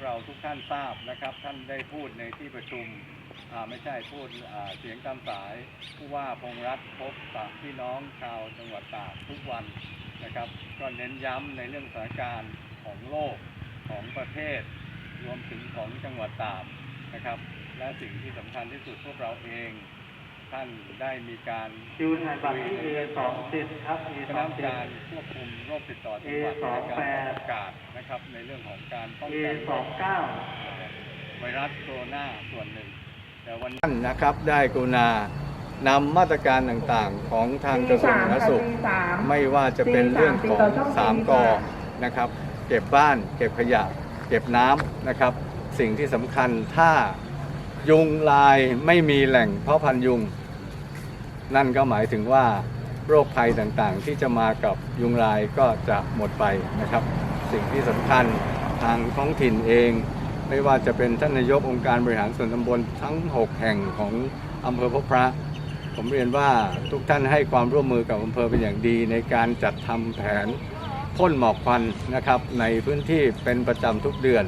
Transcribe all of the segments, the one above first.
กเราทุกท่านทราบนะครับ ท่านได้พูดในที่ประชุมไม่ใช่พูดเสียงตามสายผู้ว่าพงรัฐพบปะพี่น้องชาวจังหวัดตากทุกวันนะครับ ก็เน้นย้ำในเรื่องสถานการณ์ของโลกของประเทศ รวมถึงของจังหวัดตากนะครับ และสิ่งที่สำคัญที่สุดพวกเราเอง ท่านได้มีการคิวถ่ายบัตรที่ A สองเจ็ดครับ A คสณะอกงรรมเจ็ดการควบคุมโรคติดต่อจังหวัด A สองในแปการดประกาศนะครับในเรื่องของการป้อง A กันสองเก้าไวรัสโคโรนาส่วนหนึ่ง แต่วันนี้นะครับได้กรุณานำมาตรการต่างๆของทางกระทรวงสาธารณสุข ไม่ว่าจะเป็นเรื่องของสามกนะครับ เก็บบ้าน เก็บขยะ เก็บน้ำนะครับ สิ่งที่สำคัญถ้า ยุงลายไม่มีแหล่งเพาะพันยุง นั่นก็หมายถึงว่าโรคภัยต่างๆ ที่จะมากับยุงลายก็จะหมดไปนะครับ สิ่งที่สำคัญทางท้องถิ่นเอง ไม่ว่าจะเป็นท่านนายกองค์การบริหารส่วนตำบลทั้ง 6 แห่งของอำเภอพบพระ ผมเรียนว่าทุกท่านให้ความร่วมมือกับอำเภอเป็นอย่างดี ในการจัดทำแผนพ่นหมอกควันนะครับในพื้นที่เป็นประจำทุกเดือน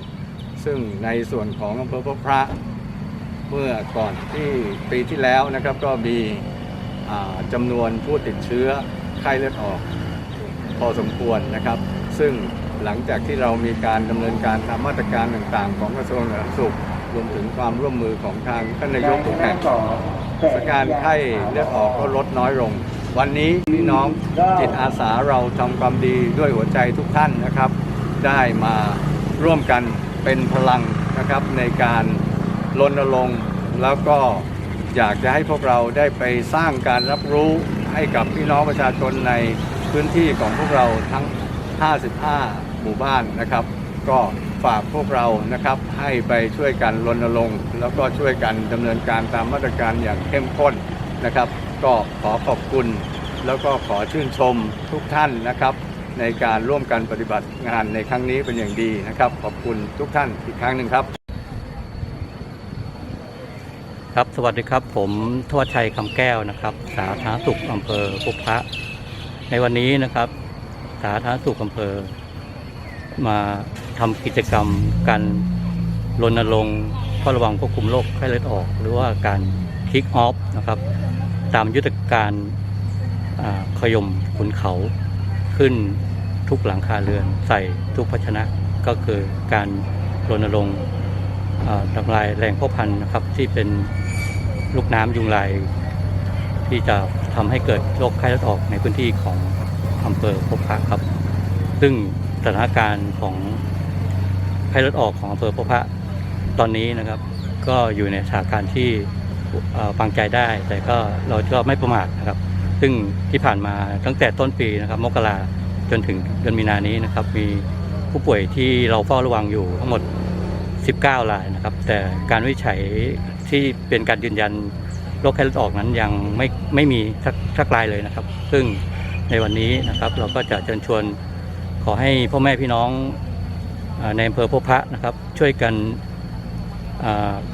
ซึ่งในส่วนของอำเภอพบพระ เมื่อก่อนที่ปีที่แล้วนะครับก็มีจำนวนผู้ติดเชื้อไข้เลือดออกพอสมควรนะครับ ซึ่งหลังจากที่เรามีการดำเนินการตามมาตรการต่างๆ ของกระทรวงสาธารณสุขรวมถึงความร่วมมือของทางท่านนายกทุกแห่งสถานการไข้เลือดออกก็ลดน้อยลง วันนี้พี่น้องจิตอาสาเราทำความดีด้วยหัวใจทุกท่านนะครับ ได้มาร่วมกันเป็นพลังนะครับในการ รณรงค์แล้วก็อยากจะให้พวกเราได้ไปสร้างการรับรู้ให้กับพี่น้องประชาชนในพื้นที่ของพวกเราทั้ง 55 หมู่บ้านนะครับ ก็ฝากพวกเรานะครับให้ไปช่วยกันรณรงค์แล้วก็ช่วยกันดำเนินการตามมาตรการอย่างเข้มข้นนะครับ ก็ขอขอบคุณ แล้วก็ขอชื่นชมทุกท่านนะครับ ในการร่วมกันปฏิบัติงานในครั้งนี้เป็นอย่างดีนะครับ ขอบคุณทุกท่านอีกครั้งหนึ่งครับ ครับสวัสดีครับผมทวชชัยคำแก้วนะครับ สาธารณสุขอำเภอพุพระในวันนี้นะครับ สาธารณสุขอำเภอ มาทำกิจกรรมการรณรงค์เฝ้าระวังควบคุมโรคไข้เลือดออก หรือว่าการคิกออฟนะครับ ตามยุทธการขยมขุนเขาขึ้นทุกหลังคาเรือนใส่ทุกภาชนะก็คือการรณรงค์ทำลายแหล่งพ่อพันธุ์นะครับที่เป็น ลูกน้ำยุงลายที่จะทำให้เกิดโรคไข้เลือดออกในพื้นที่ของอำเภอพบพระครับ ซึ่งสถานการณ์ของไข้เลือดออกของอำเภอพบพระตอนนี้นะครับ ก็อยู่ในสถานการณ์ที่ฟังใจได้ แต่ก็เราก็ไม่ประมาทนะครับ ซึ่งที่ผ่านมาตั้งแต่ต้นปีนะครับ มกราจนถึงเดือนมีนานี้นะครับ มีผู้ป่วยที่เราเฝ้าระวังอยู่ทั้งหมด 19 รายนะครับ แต่การวิจัย ที่เป็นการยืนยันโรคไข้เลือดออกนั้นยังไม่ไม่มีสักสักรายเลยนะครับ ซึ่งในวันนี้นะครับเราก็จะเชิญชวนขอให้พ่อแม่พี่น้องในอำเภอพบพระนะครับช่วยกัน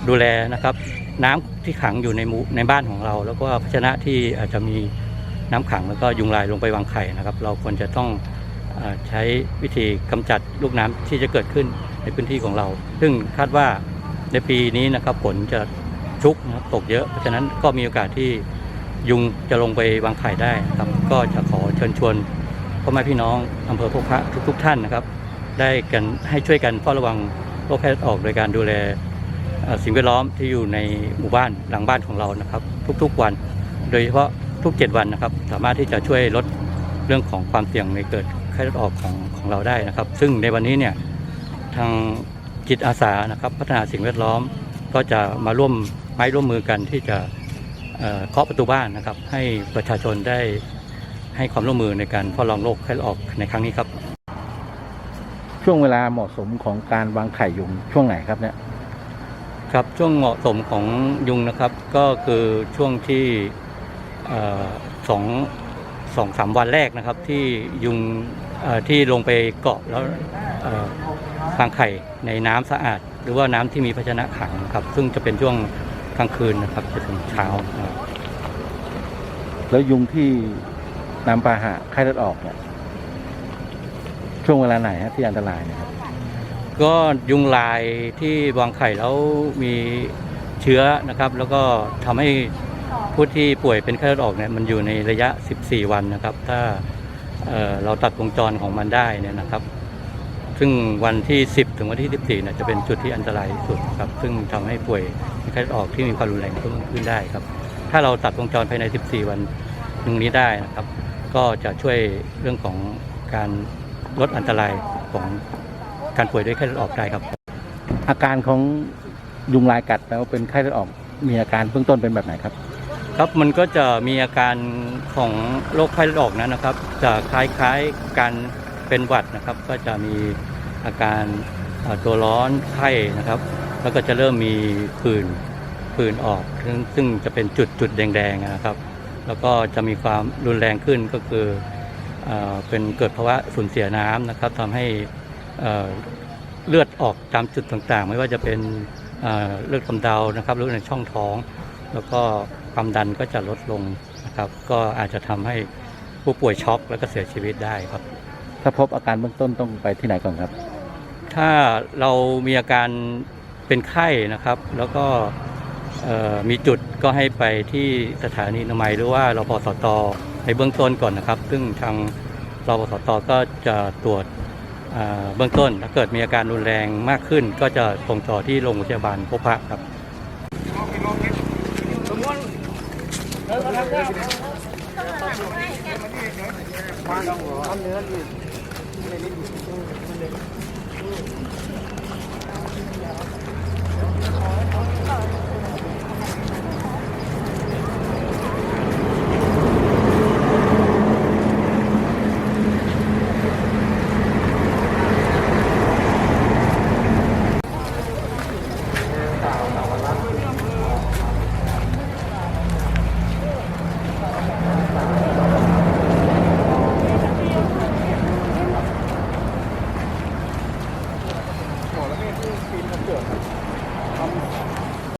ดูแลนะครับน้ำที่ขังอยู่ในมูในบ้านของเรา แล้วก็ภาชนะที่อาจจะมีน้ำขังแล้วก็ยุงลายลงไปวางไข่นะครับ เราควรจะต้องอใช้วิธีกำจัดลูกน้ำที่จะเกิดขึ้นในพื้นที่ของเรา ซึ่งคาดว่าในปีนี้นะครับฝนจะ ชุกนะครับตกเยอะ เพราะฉะนั้นก็มีโอกาสที่ยุงจะลงไปวางไข่ได้นะครับ ก็จะขอเชิญชวนพ่อแม่พี่น้องอำเภอพบพระทุก ๆท่านนะครับ ได้กันให้ช่วยกันเฝ้าระวังโรคแพทย์ออกโดยการดูแลสิ่งแวดล้อมที่อยู่ในหมู่บ้านหลังบ้านของเรานะครับ ทุกๆวัน โดยเฉพาะทุก 7 วันนะครับ สามารถที่จะช่วยลดเรื่องของความเสี่ยงในเกิดไข้เลือดออกของของเราได้นะครับ ซึ่งในวันนี้เนี่ยทางจิตอาสานะครับ พัฒนาสิ่งแวดล้อมก็จะมาร่วม ไม้ร่วมมือกันที่จะเอ่อเคาะประตูบ้านนะครับ ให้ประชาชนได้ให้ความร่วมมือในการเฝ้าระวังโรคไข้เลือดออกในครั้งนี้ครับ ช่วงเวลาเหมาะสมของการวางไข่ยุงช่วงไหนครับเนี่ยครับช่วงเหมาะสมของยุงนะครับ ก็คือช่วงที่เอ่อสองสองสามวันแรกนะครับ ที่ยุงเอ่อที่ลงไปเกาะแล้วเอ่อวางไข่ในน้ำสะอาด หรือว่าน้ำที่มีภาชนะขังนะครับ ซึ่งจะเป็นช่วง กลางคืนนะครับจนถึงเช้านะครับแล้วยุงที่น้ำปาหะไข้เลือดออกเนี่ยช่วงเวลาไหนฮะที่อันตรายเนะครับ ก็ยุงลายที่วางไข่แล้วมีเชื้อนะครับ แล้วก็ทำให้ผู้ที่ป่วยเป็นไข้เลือดออกเนี่ยมันอยู่ในระยะ 14 วันนะครับ ถ้าเอ่อเราตัดวงจรของมันได้เนี่ยนะครับ ซึ่งวันที่ 10 ถึงวันที่ 14เนี่ยจะเป็นจุดที่อันตรายที่สุดครับซึ่งทำให้ป่วยเป็นไข้เลือดออกที่มีความรุนแรงเพิ่มขึ้นได้ครับ ถ้าเราตัดวงจรภายใน 14 วันตรงนี้ได้นะครับ ก็จะช่วยเรื่องของการลดอันตรายของการป่วยด้วยไข้เลือดออกได้ครับ อาการของยุงลายกัดแล้วเป็นไข้เลือดออกมีอาการเบื้องต้นเป็นแบบไหนครับ ครับมันก็จะมีอาการของโรคไข้เลือดออกนั้นนะครับ จะคล้ายๆการเป็นหวัดนะครับ ก็จะมี อาการตัวร้อนไข้นะครับ แล้วก็จะเริ่มมีผื่นผื่นออกซึ่งซึ่งจะเป็นจุดจุดแดงๆนะครับ แล้วก็จะมีความรุนแรงขึ้นก็คือเป็นเกิดภาวะสูญเสียน้ำนะครับทำให้เเลือดออกตามจุดต่างๆ ไม่ว่าจะเป็นเเลือดกำเดานะครับหรือในช่องท้อง แล้วก็ความดันก็จะลดลงนะครับ ก็อาจจะทำให้ผู้ป่วยช็อกแล้วก็เสียชีวิตได้ครับ ถ้าพบอาการเบื้องต้นต้องไปที่ไหนก่อนครับ ถ้าเรามีอาการเป็นไข้นะครับ แล้วก็มีจุดก็ให้ไปที่สถานีนามัยหรือว่ารพสตในเบื้องต้นก่อนนะครับ ซึ่งทางรพสตก็จะตรวจเอ่อเบื้องต้น ถ้าเกิดมีอาการรุนแรงมากขึ้น ก็จะส่งต่อที่โรงพยาบาลพบพระครับ